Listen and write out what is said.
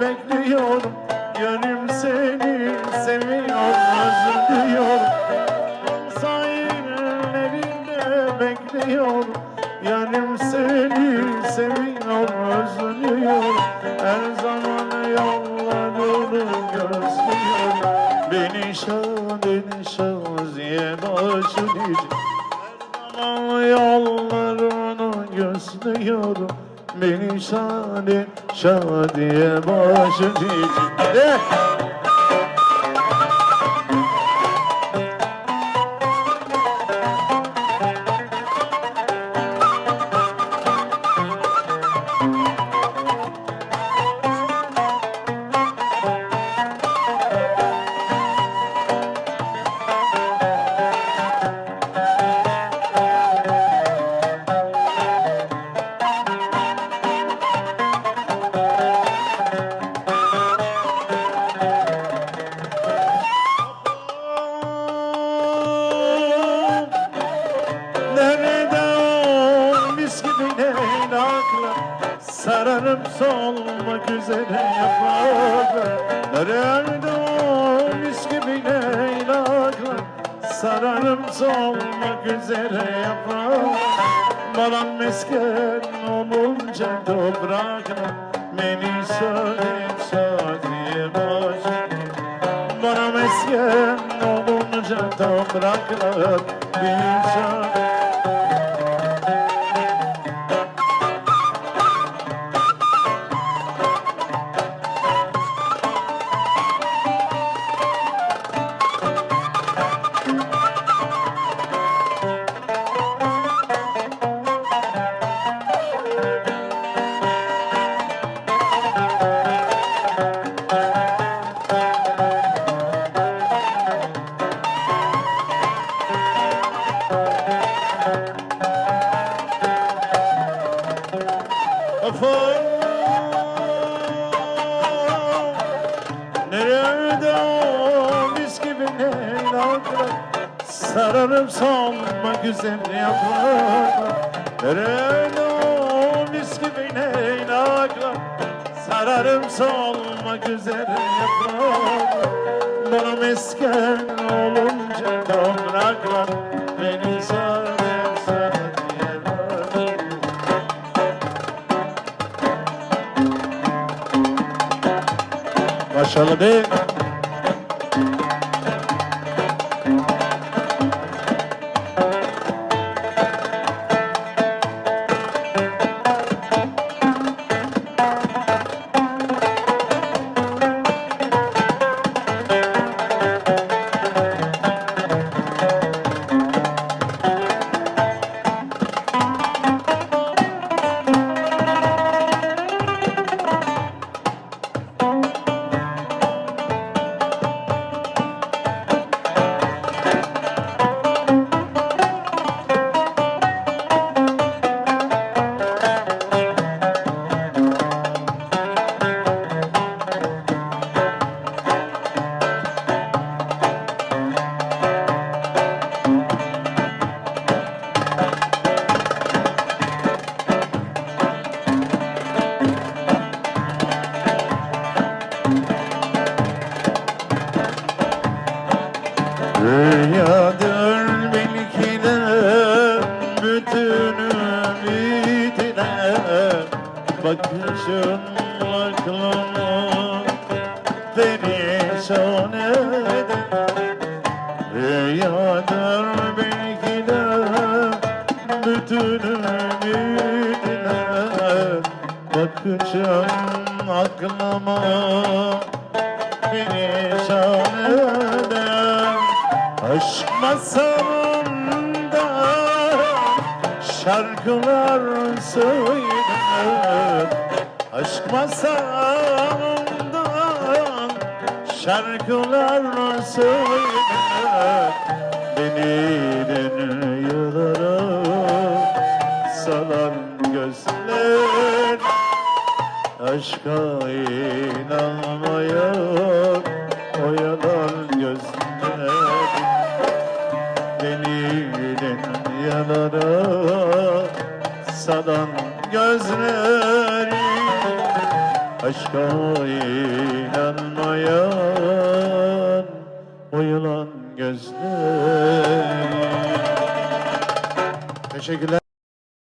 Bekliyorum. Gönlüm seni seviyor özlüyorum. Dağ sahillerinde bekliyorum. Gönlüm seni seviyor özlüyorum. Her zaman yollarını gözlüyorum. Beni şadın şaziye başlayacak ama yollarını gözlüyorum Beni şadi şadiye başlayacak Nerede üzere yapraklar Nerede o mis gibi leylaklar Sararıp solmak üzere yapraklar Bana mesken olunca topraklar Beni söyle şadiye başlayayım bana mesken olunca topraklar bir şan Nerede o mis gibi leylaklar Sararıp solmak üzere yapraklar Nerede o mis gibi leylaklar Sararıp solmak üzere yapraklar Bana mesken olunca topraklar Beni sarıp Başarılı Bakışın aklımı perişan eder Rüyadır belki de bütün ümidine Bakışın aklımı perişan eder Aşk masalında şarkılar söylenir Masalında şarkılar söylenir Beni dünyalara salan gözler Aşka inanmaya oyalan gözler. Beni dünyalara salan gözleri Aşka inanmayan o yılan gözleri Teşekkürler.